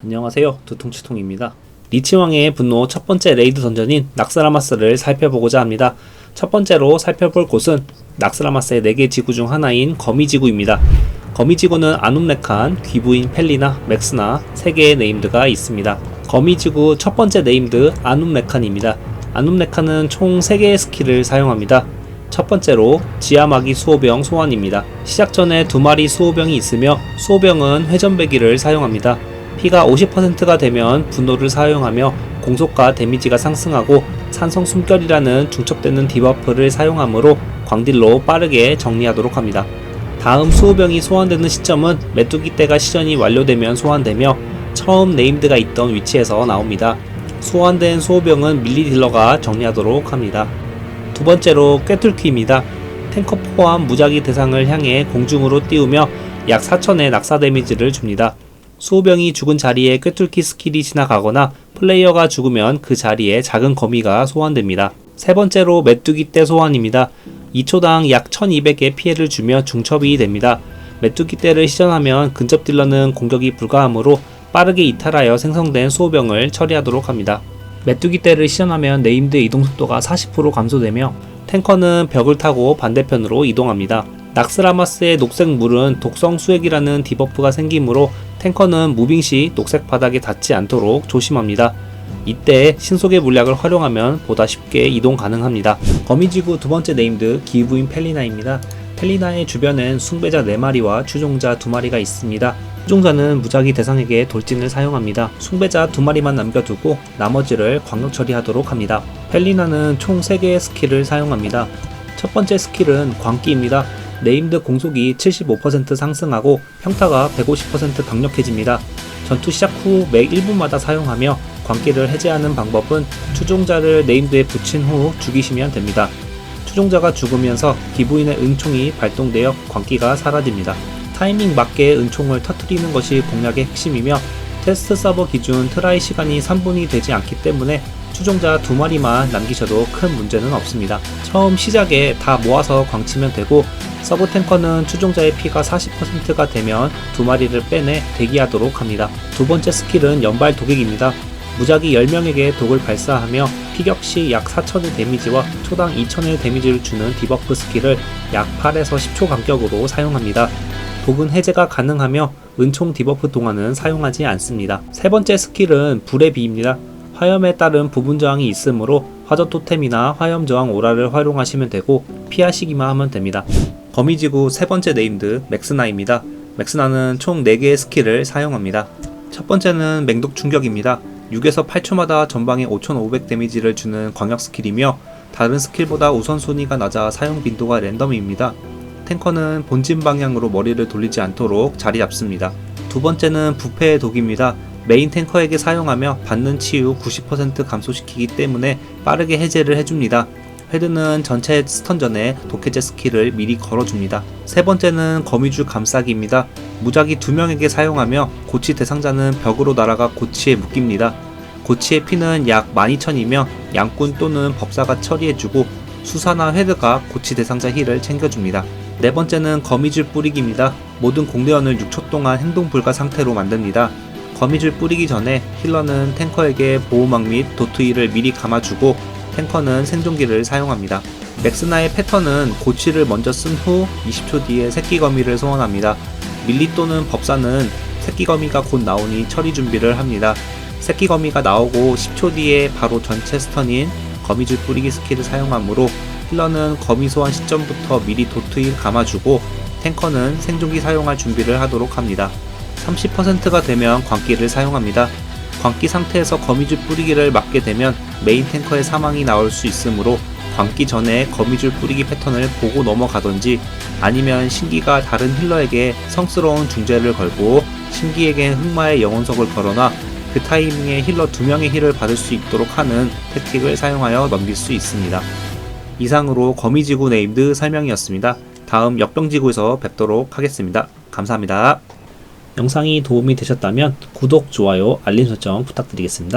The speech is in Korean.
안녕하세요. 두통치통입니다. 리치왕의 분노 첫 번째 레이드 던전인 낙스라마스를 살펴보고자 합니다. 첫 번째로 살펴볼 곳은 낙스라마스의 4개 지구 중 하나인 거미지구입니다. 거미지구는 아눔레칸, 귀부인 펠리나, 맥스나 3개의 네임드가 있습니다. 거미지구 첫 번째 네임드 아눔레칸입니다. 아눔레칸은 총 3개의 스킬을 사용합니다. 첫 번째로 지하마기 수호병 소환입니다. 시작 전에 두 마리 수호병이 있으며 수호병은 회전배기를 사용합니다. 피가 50%가 되면 분노를 사용하며 공속과 데미지가 상승하고 산성 숨결이라는 중첩되는 디버프를 사용하므로 광딜로 빠르게 정리하도록 합니다. 다음 수호병이 소환되는 시점은 메뚜기 때가 시전이 완료되면 소환되며 처음 네임드가 있던 위치에서 나옵니다. 소환된 수호병은 밀리 딜러가 정리하도록 합니다. 두 번째로 꿰뚫기입니다. 탱커 포함 무작위 대상을 향해 공중으로 띄우며 약 4천의 낙사 데미지를 줍니다. 수호병이 죽은 자리에 꿰뚫기 스킬이 지나가거나 플레이어가 죽으면 그 자리에 작은 거미가 소환됩니다. 세 번째로 메뚜기 떼 소환입니다. 2초당 약 1200의 피해를 주며 중첩이 됩니다. 메뚜기 떼를 시전하면 근접 딜러는 공격이 불가하므로 빠르게 이탈하여 생성된 수호병을 처리하도록 합니다. 메뚜기 떼를 시전하면 네임드 이동 속도가 40% 감소되며 탱커는 벽을 타고 반대편으로 이동합니다. 낙스라마스의 녹색 물은 독성 수액이라는 디버프가 생기므로 탱커는 무빙 시 녹색 바닥에 닿지 않도록 조심합니다. 이때 신속의 물약을 활용하면 보다 쉽게 이동 가능합니다. 거미지구 두 번째 네임드 기부인 펠리나입니다. 펠리나의 주변엔 숭배자 4마리와 추종자 2마리가 있습니다. 추종자는 무작위 대상에게 돌진을 사용합니다. 숭배자 2마리만 남겨두고 나머지를 광역 처리하도록 합니다. 펠리나는 총 3개의 스킬을 사용합니다. 첫 번째 스킬은 광기입니다. 네임드 공속이 75% 상승하고 평타가 150% 강력해집니다. 전투 시작 후 매 1분마다 사용하며 광기를 해제하는 방법은 추종자를 네임드에 붙인 후 죽이시면 됩니다. 추종자가 죽으면서 기부인의 은총이 발동되어 광기가 사라집니다. 타이밍 맞게 은총을 터트리는 것이 공략의 핵심이며 테스트 서버 기준 트라이 시간이 3분이 되지 않기 때문에 추종자 두 마리만 남기셔도 큰 문제는 없습니다. 처음 시작에 다 모아서 광치면 되고 서브 탱커는 추종자의 피가 40%가 되면 두 마리를 빼내 대기하도록 합니다. 두 번째 스킬은 연발 도객입니다. 무작위 10명에게 독을 발사하며 피격 시 약 4천의 데미지와 초당 2천의 데미지를 주는 디버프 스킬을 약 8에서 10초 간격으로 사용합니다. 독은 해제가 가능하며 은총 디버프 동안은 사용하지 않습니다. 세 번째 스킬은 불의 비입니다. 화염에 따른 부분 저항이 있으므로 화저 토템이나 화염 저항 오라를 활용하시면 되고 피하시기만 하면 됩니다. 거미지구 세 번째 네임드 맥스나입니다. 맥스나는 총 4개의 스킬을 사용합니다. 첫 번째는 맹독 충격입니다. 6에서 8초마다 전방에 5500 데미지를 주는 광역 스킬이며 다른 스킬보다 우선순위가 낮아 사용 빈도가 랜덤입니다. 탱커는 본진 방향으로 머리를 돌리지 않도록 자리 잡습니다. 두 번째는 부패의 독입니다. 메인 탱커에게 사용하며 받는 치유 90% 감소시키기 때문에 빠르게 해제를 해줍니다. 헤드는 전체 스턴 전에 독해제 스킬을 미리 걸어줍니다. 세 번째는 거미줄 감싸기입니다. 무작위 두 명에게 사용하며 고치 대상자는 벽으로 날아가 고치에 묶입니다. 고치의 피는 약 12,000이며 양꾼 또는 법사가 처리해주고 수사나 헤드가 고치 대상자 힐을 챙겨줍니다. 네 번째는 거미줄 뿌리기입니다. 모든 공대원을 6초 동안 행동 불가 상태로 만듭니다. 거미줄 뿌리기 전에 힐러는 탱커에게 보호막 및 도트이를 미리 감아주고 탱커는 생존기를 사용합니다. 맥스나의 패턴은 고치를 먼저 쓴 후 20초 뒤에 새끼 거미를 소환합니다. 밀리 또는 법사는 새끼 거미가 곧 나오니 처리 준비를 합니다. 새끼 거미가 나오고 10초 뒤에 바로 전체 스턴인 거미줄 뿌리기 스킬을 사용하므로 힐러는 거미 소환 시점부터 미리 도트일 감아주고 탱커는 생존기 사용할 준비를 하도록 합니다. 30%가 되면 광기를 사용합니다. 광기 상태에서 거미줄 뿌리기를 맞게 되면 메인 탱커의 사망이 나올 수 있으므로 광기 전에 거미줄 뿌리기 패턴을 보고 넘어가던지 아니면 신기가 다른 힐러에게 성스러운 중재를 걸고 신기에게 흑마의 영혼석을 걸어놔 그 타이밍에 힐러 두 명의 힐을 받을 수 있도록 하는 택틱을 사용하여 넘길 수 있습니다. 이상으로 거미지구 네임드 설명이었습니다. 다음 역병지구에서 뵙도록 하겠습니다. 감사합니다. 영상이 도움이 되셨다면 구독, 좋아요, 알림 설정 부탁드리겠습니다.